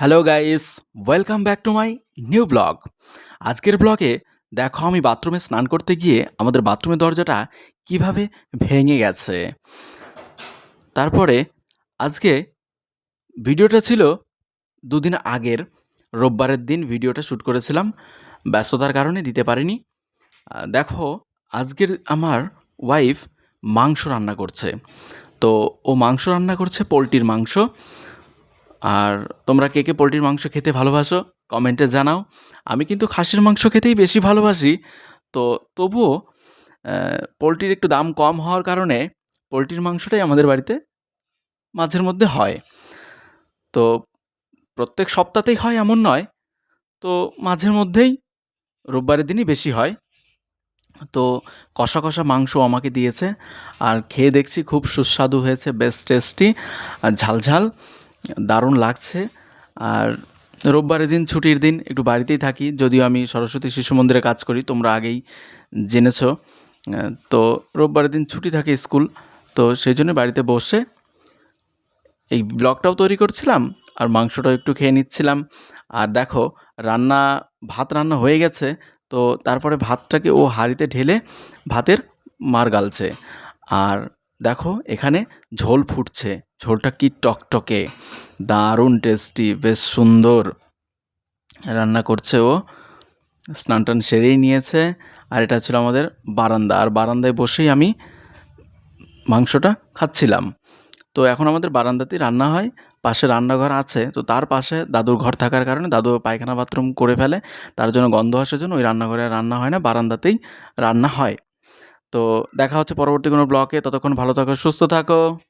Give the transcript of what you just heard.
Hello guys welcome back to my new blog আজকের ব্লগে দেখো, আমি বাথরুমে স্নান করতে গিয়ে আমাদের বাথরুমের দরজাটা কীভাবে ভেঙে গেছে। তারপরে আজকে ভিডিওটা ছিল দুদিন আগের। রোববারের দিন ভিডিওটা শ্যুট করেছিলাম। ব্যস্ততার কারণে দিতে পারিনি। দেখো, আজকের আমার ওয়াইফ মাংস রান্না করছে। তো ও মাংস রান্না করছে, পোলট্রির মাংস। আর তোমরা কে কে পোলট্রির মাংস খেতে ভালোবাসো, কমেন্টে জানাও। আমি কিন্তু খাসির মাংস খেতেই বেশি ভালোবাসি। তো তবুও পোলট্রির একটু দাম কম হওয়ার কারণে পোলট্রির মাংসটাই আমাদের বাড়িতে মাঝের মধ্যে হয়। তো প্রত্যেক সপ্তাহতেই হয় এমন নয়। তো মাঝের মধ্যেই রোববারের দিনই বেশি হয়। তো কষা কষা মাংস আমাকে দিয়েছে। আর খেয়ে দেখছি খুব সুস্বাদু হয়েছে, বেশ টেস্টি। আর ঝালঝাল দারুণ লাগছে। আর রোববারের দিন, ছুটির দিন একটু বাড়িতেই থাকি, যদিও আমি সরস্বতী শিশু মন্দিরে কাজ করি, তোমরা আগেই জেনেছো। তো রোববারের দিন ছুটি থাকে স্কুল, তো সেই জন্য বাড়িতে বসে এই ব্লগটাও তৈরি করছিলাম, আর মাংসটাও একটু খেয়ে নিচ্ছিলাম। আর দেখো, রান্না, ভাত রান্না হয়ে গেছে, তো তারপরে ভাতটাকে ও হাঁড়িতে ঢেলে ভাতের মার গালছে। আর দেখো, এখানে ঝোল ফুটছে। ঝোলটা কি টকটকে, দারুণ টেস্টি বেশ সুন্দর। রান্না করছে ও। স্নান টান সেরেই নিয়েছে। আর এটা ছিল আমাদের বারান্দা। আর বারান্দায় বসেই আমি মাংসটা খাচ্ছিলাম। তো এখন আমাদের বারান্দাতেই রান্না হয়। পাশে রান্নাঘর আছে। তো তার পাশে দাদুর ঘর থাকার কারণে দাদু পায়খানা বাথরুম করে ফেলে। তার জন্য গন্ধ আসার জন্য ওই রান্নাঘরে রান্না হয় না। বারান্দাতেই রান্না হয়। তো দেখা হচ্ছে পরবর্তী কোনো ব্লকে ততক্ষণ ভালো থাকো, সুস্থ থাকো।